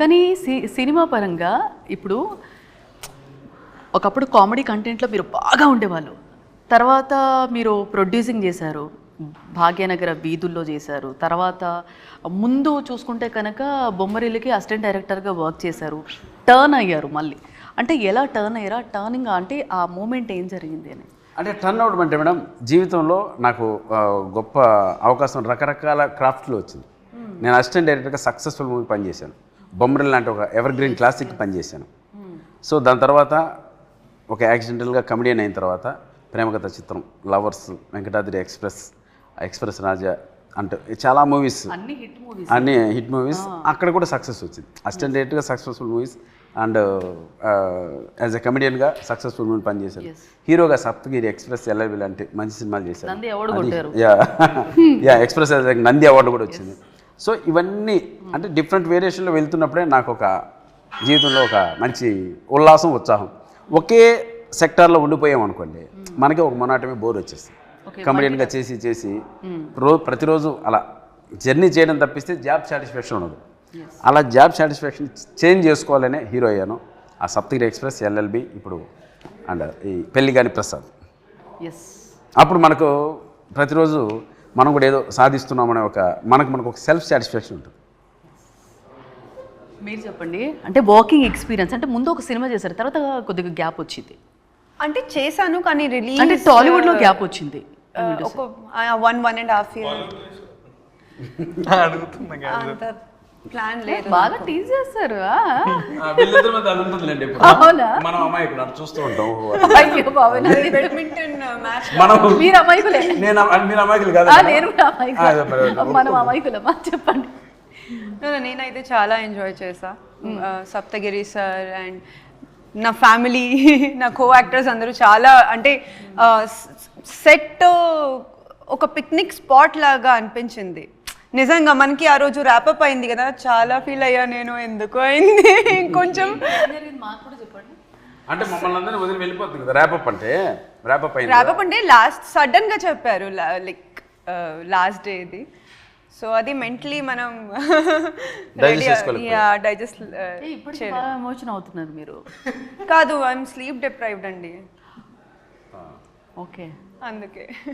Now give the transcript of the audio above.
కానీ సినిమా పరంగా ఇప్పుడు ఒకప్పుడు కామెడీ కంటెంట్లో మీరు బాగా ఉండేవాళ్ళు. తర్వాత మీరు ప్రొడ్యూసింగ్ చేశారు భాగ్యనగర వీధుల్లో చేశారు తర్వాత ముందు చూసుకుంటే కనుక బొమ్మరిల్లుకి అసిస్టెంట్ డైరెక్టర్గా వర్క్ చేశారు టర్న్ అయ్యారు మళ్ళీ. అంటే ఎలా టర్న్ అయ్యారా టర్నింగ్ అంటే ఆ మూమెంట్ ఏం జరిగింది అని? అంటే టర్న్ అవుట్ అంటే మేడం జీవితంలో నాకు గొప్ప అవకాశం రకరకాల క్రాఫ్ట్లో వచ్చింది. నేను అసిస్టెంట్ డైరెక్టర్గా సక్సెస్ఫుల్ మూవీ పనిచేశాను. బొమ్మరిల్ లాంటి ఒక ఎవర్ గ్రీన్ క్లాసిక్ పనిచేశాను. సో దాని తర్వాత ఒక యాక్సిడెంటల్గా కమెడియన్ అయిన తర్వాత Premakatha Chitram lovers Venkatadri express express Raja అంటే చాలా మూవీస్ అన్ని హిట్ మూవీస్ అన్ని హిట్ మూవీస్ అక్కడ కూడా సక్సెస్ వచ్చింది. Assistant successful movies and as a కమెడియన్గా successful movie పనిచేశాను. హీరోగా సప్తగిరి ఎక్స్ప్రెస్ ఎల్ఎల్బి లాంటి మంచి సినిమాలు చేశాను. Yeah. Yeah express Nandi award కూడా వచ్చింది. సో ఇవన్నీ అంటే డిఫరెంట్ వేరియేషన్లో వెళ్తున్నప్పుడే నాకు ఒక జీవితంలో ఒక మంచి ఉల్లాసం ఉత్సాహం. ఒకే సెక్టార్లో ఉండిపోయాం అనుకోండి మనకి ఒక మొనాటమే బోర్ వచ్చేస్తుంది. కమెడియన్గా చేసి చేసి రోజు ప్రతిరోజు అలా జర్నీ చేయడం తప్పిస్తే జాబ్ సాటిస్ఫాక్షన్ ఉండదు. అలా జాబ్ సాటిస్ఫాక్షన్ చేంజ్ చేసుకోవాలనే హీరో అయ్యాను. ఆ సప్తగిరి ఎక్స్ప్రెస్ ఎల్ఎల్బి ఇప్పుడు అండ్ ఈ పెళ్ళిగాని ప్రసాద్. ఎస్ అప్పుడు మనకు ప్రతిరోజు మనం కూడా ఏదో సాధిస్తున్నామనే ఒక మనకు మనకు ఒక సెల్ఫ్ సాటిస్ఫాక్షన్ ఉంటుంది. మీరు చెప్పండి అంటే వాకింగ్ ఎక్స్పీరియన్స్ అంటే ముందు ఒక సినిమా చేశారు తర్వాత కొద్దిగా గ్యాప్ వచ్చింది. అంటే చేశాను కానీ రిలీజ్ అంటే టాలీవుడ్లో గ్యాప్ వచ్చింది. ఒక one one and half year అడుగుతున్నా అంత ప్లాన్ లేదు బాగా టీజ్ చేస్తారు ఆ? వీళ్ళిద్దరి అవునా? మనం అమ్మాయి ఇక్కడ చూస్తూ ఉంటాం. అయ్యో. బ్యాడ్మింటన్ మ్యాచ్ మనం మీరు అమాయకులే. నేను మీరు అమ్మాయిలు కాదు ఆ, నేను కూడా అమాయకులు. మనం అమాయకులమా? చెప్పండి. నేనైతే చాలా ఎంజాయ్ చేసా. సప్తగిరి సార్ అండ్ నా ఫ్యామిలీ నా కో యాక్టర్స్ అందరూ చాలా అంటే సెట్ ఒక పిక్నిక్ స్పాట్ లాగా అనిపించింది. నిజంగా మనకి ఆ రోజు ర్యాపప్ అయింది కదా చాలా ఫీల్ అయ్యా నేను ఎందుకు అయింది? కొంచెం అంటే మమ్మల్ని అందరినీ వదిలి వెళ్ళిపోతుంది కదా ర్యాపప్ అంటే? ర్యాపప్ అయింది ర్యాపప్ అంటే లాస్ట్ సడన్గా చెప్పారు లైక్ లాస్ట్ డే ఇది. సో అది మెంటలీ మనం. డైజెస్ట్ బాగా ఎమోషన్ అవుతున్నారు మీరు. కాదు ఐఎమ్ స్లీప్ డిప్రైవ్డ్ అండి. ఓకే. అందుకే.